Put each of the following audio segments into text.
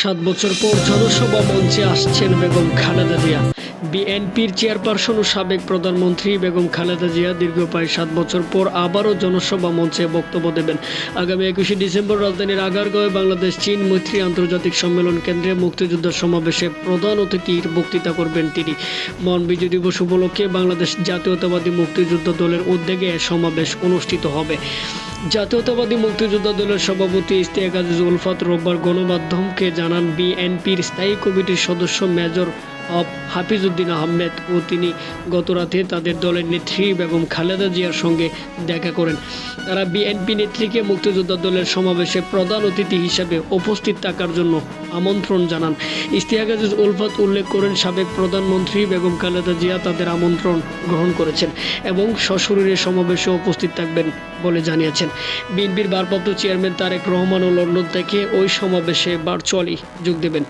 সাত বছর পর জনসভা মঞ্চে আসছেন বেগম খালেদা জিয়া। বিএনপির চেয়ারপারসন ও সাবেক প্রধানমন্ত্রী বেগম খালেদা জিয়া দীর্ঘ প্রায় সাত বছর পর আবারও জনসভা মঞ্চে বক্তব্য দেবেন। আগামী একুশে ডিসেম্বর রাজধানীর আগারগাঁওয়ে বাংলাদেশ, চীন মৈত্রী আন্তর্জাতিক সম্মেলন কেন্দ্রে মুক্তিযুদ্ধ সমাবেশে প্রধান অতিথির বক্তৃতা করবেন তিনি। মহান বিজয় দিবস উপলক্ষে বাংলাদেশ জাতীয়তাবাদী মুক্তিযুদ্ধ দলের উদ্যোগে সমাবেশ অনুষ্ঠিত হবে। জাতীয়তাবাদী মুক্তিযোদ্ধা দলের সভাপতি ইস্তিয়াক আজিজ উলফাত রোববার গণমাধ্যমকে জানান, বিএনপির স্থায়ী কমিটির সদস্য মেজর অব হাফিজউদ্দিন আহমেদ ও তিনি গতরাতে তাদের দলের নেত্রী বেগম খালেদা জিয়ার সঙ্গে দেখা করেন। তারা বিএনপি নেত্রীকে মুক্তিযোদ্ধা দলের সমাবেশে প্রধান অতিথি হিসেবে উপস্থিত থাকার জন্য আমন্ত্রণ জানান। ইস্তিয়াক আজিজ উলফাত উল্লেখ করেন, সাবেক প্রধানমন্ত্রী বেগম খালেদা জিয়া তাদের আমন্ত্রণ গ্রহণ করেছেন এবং সশরীরে সমাবেশে উপস্থিত থাকবেন বলে জানিয়েছেন। বিএনপির ভারপ্রাপ্ত চেয়ারম্যান তারেক রহমান ও লন্ডন থেকে ওই সমাবেশে ভার্চুয়ালি যোগ দেবেন।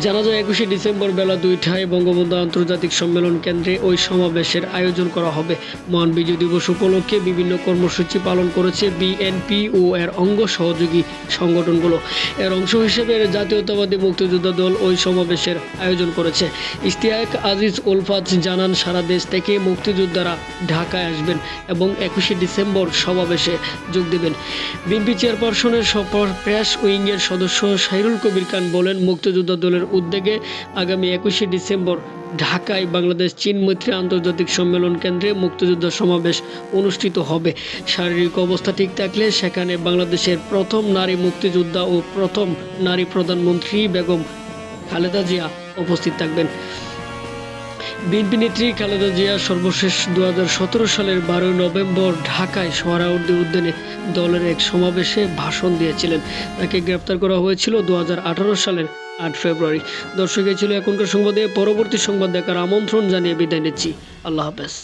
জানা যায় একুশে ডিসেম্বর বেলা দুইটায় বঙ্গবন্ধু আন্তর্জাতিক সম্মেলন কেন্দ্রে ওই সমাবেশের আয়োজন করা হবে। মহান বিজয় দিবস উপলক্ষে বিভিন্ন কর্মসূচি পালন করেছে বিএনপি ও এর অঙ্গ সহযোগী সংগঠনগুলো। এর অংশ হিসেবে জাতীয়তাবাদী মুক্তিযোদ্ধা দল ওই সমাবেশের আয়োজন করেছে। ইস্তিয়াক আজিজ উলফাজ জানান, সারা দেশ থেকে মুক্তিযোদ্ধারা ঢাকায় আসবেন এবং একুশে ডিসেম্বর সমাবেশে যোগ দেবেন। বিএনপি চেয়ারপারসনের প্রেস উইংয়ের সদস্য সাইরুল কবির খান বলেন, মুক্তিযোদ্ধা দলের উদ্যোগে আগামী একুশে ডিসেম্বর ঢাকায় বাংলাদেশ চীন মৈত্রী আন্তর্জাতিক সম্মেলন কেন্দ্রে মুক্তিযুদ্ধ সমাবেশ অনুষ্ঠিত হবে। শারীরিক অবস্থা ঠিক থাকলে সেখানে বাংলাদেশের প্রথম নারী মুক্তিযোদ্ধা ও প্রথম নারী প্রধানমন্ত্রী বেগম খালেদা জিয়া উপস্থিত থাকবেন। বিএনপি নেত্রী খালেদা জিয়া সর্বশেষ দু হাজার সতেরো সালের বারোই নভেম্বর ঢাকায় সোহরাউদ্দিন উদ্যানে দলের এক সমাবেশে ভাষণ দিয়েছিলেন। তাকে গ্রেপ্তার করা হয়েছিল দু হাজার আঠারো সালের আট ফেব্রুয়ারি। দর্শকে ছিল এখনকার সংবাদে। পরবর্তী সংবাদ দেখার আমন্ত্রণ জানিয়ে বিদায় নিচ্ছি। আল্লাহ হাফেজ।